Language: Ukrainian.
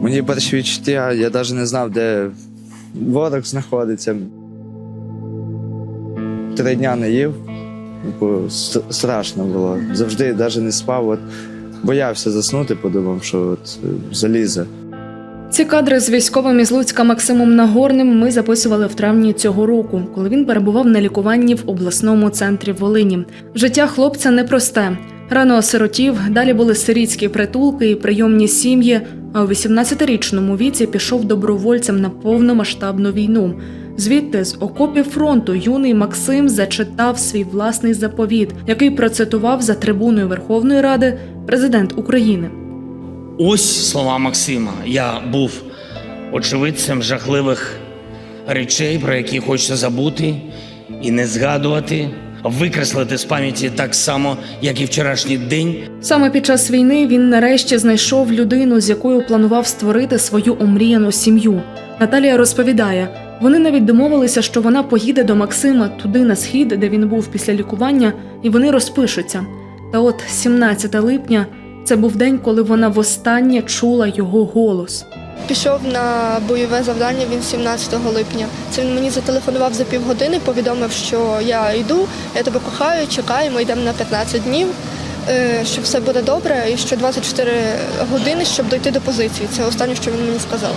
Мені перші відчуття, я навіть не знав, де ворог знаходиться. Три дня не їв, бо страшно було. Завжди навіть не спав. От, боявся заснути, подумав, що от, е, залізе. Ці кадри з військовим із Луцька Максимом Нагорним ми записували в травні цього року, коли він перебував на лікуванні в обласному центрі Волині. Життя хлопця непросте. Рано осиротів, далі були сирітські притулки і прийомні сім'ї. А у 18-річному віці пішов добровольцем на повномасштабну війну. Звідти з окопів фронту юний Максим зачитав свій власний заповіт, який процитував за трибуною Верховної Ради президент України. Ось слова Максима. Я був очевидцем жахливих речей, про які хочеться забути і не згадувати, викреслити з пам'яті так само, як і вчорашній день. Саме під час війни він нарешті знайшов людину, з якою планував створити свою омріяну сім'ю. Наталія розповідає, вони навіть домовилися, що вона поїде до Максима туди на схід, де він був після лікування, і вони розпишуться. Та от 17 липня це був день, коли вона востаннє чула його голос. Пішов на бойове завдання він 17 липня. Це він мені зателефонував за півгодини, повідомив, що я йду, я тебе кохаю, чекаю, ми йдемо на 15 днів, е, що все буде добре, і що 24 години, щоб дойти до позиції. Це останнє, що він мені сказав.